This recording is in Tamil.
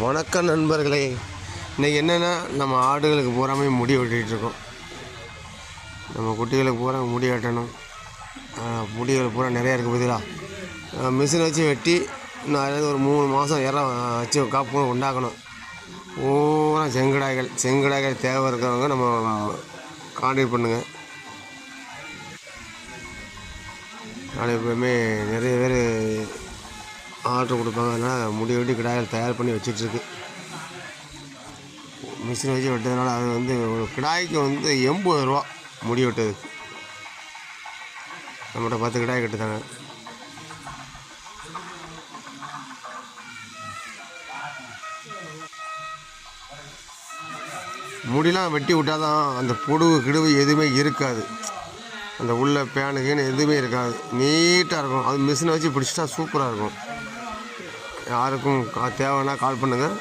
வணக்கம் நண்பர்களே. இன்றைக்கி என்னென்னா நம்ம ஆடுகளுக்கு பூராமே முடி வெட்டிகிட்ருக்கோம் நம்ம குட்டிகளுக்கு பூரா முடி வெட்டணும். ஆஹ் முடிகள் பூரா நிறையா இருக்குது பார்த்தீங்களா மிஷின் வச்சு வெட்டி இன்னும் அதாவது ஒரு மூணு மாதம் இறம் வச்சு காப்பு உண்டாக்கணும். பூரா செங்கடாய்கள். செங்கடாய்கள் தேவை இருக்கிறவங்க நம்ம கான்டாக்ட் பண்ணுங்கள் நான் எப்போயுமே நிறைய பேர் ஆர்டர் கொடுப்பாங்க. அதனால் முடி வெட்டி கிடாயில் தயார் பண்ணி வச்சிட்ருக்கு. மிஷின் வச்சு வெட்டதுனால அது வந்து ஒரு கிடாய்க்கு வந்து எண்பது ரூபா முடி வெட்டது. நம்மகிட்ட பத்து கிடாய் கட்டுதாங்க முடிலாம் வெட்டி விட்டால் தான் அந்த புடுவு கிடுவு எதுவுமே இருக்காது. அந்த உள்ள பேனுக்குன்னு எதுவுமே இருக்காது. நீட்டாக இருக்கும். அது மிஷினை வச்சு பிடிச்சிட்டா சூப்பராக இருக்கும். யாருக்கும் கா தேவைன்னா கால் பண்ணுங்கள்